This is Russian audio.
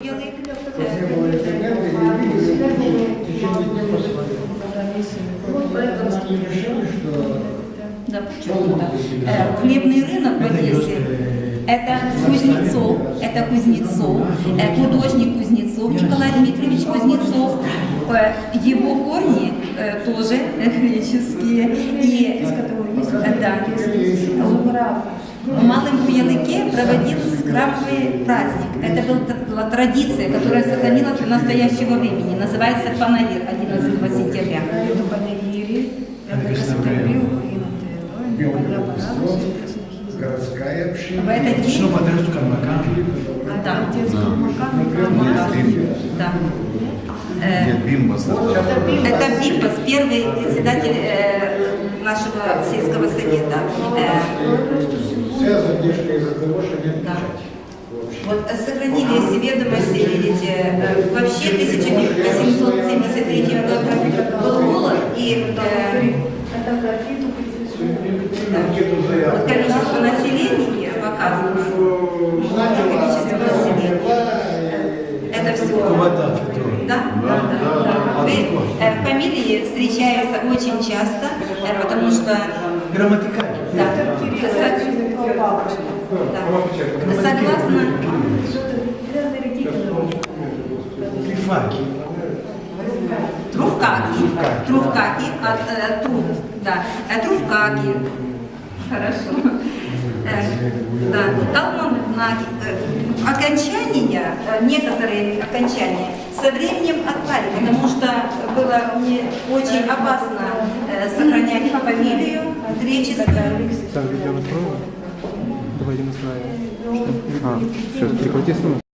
Не? Э, Хлебный рынок в Одессе. Это Кузнецов, это Кузнецов, э, художник Кузнецов, Николай Дмитриевич Кузнецов. Э, Его корни тоже греческие. И э, да, в Малом Буялыке проводился храмовый праздник. Это была традиция, которая сохранилась до настоящего времени. Называется Панавир 11 сентября. городская община. В этот день Что по адресу Кармака? Да. Да. Э, Нет, Бимба создал. Это Бимбас, первый председатель э, нашего сельского совета. Э, Вся задержка из-за того, что нет Да. печати. Вот э, сохранились ведомости, видите, э, вообще в 1873 году был голод, и э, вот количество населения показано, количество населения. Это все. Да, да, да. да. Вы, э, фамилии встречаются очень часто, э, потому что Грамматикально. да, со- да. согласно Трифаки. Трувкаки, Трувкаки, от э, Трув, да, э, Трувкаки, хорошо. Э, Да, Калманаки. Э, Окончания, некоторые окончания со временем отпали, потому что было мне очень опасно сохранять фамилию греческую. Давайте настраиваем. А, все, прекратите снимать.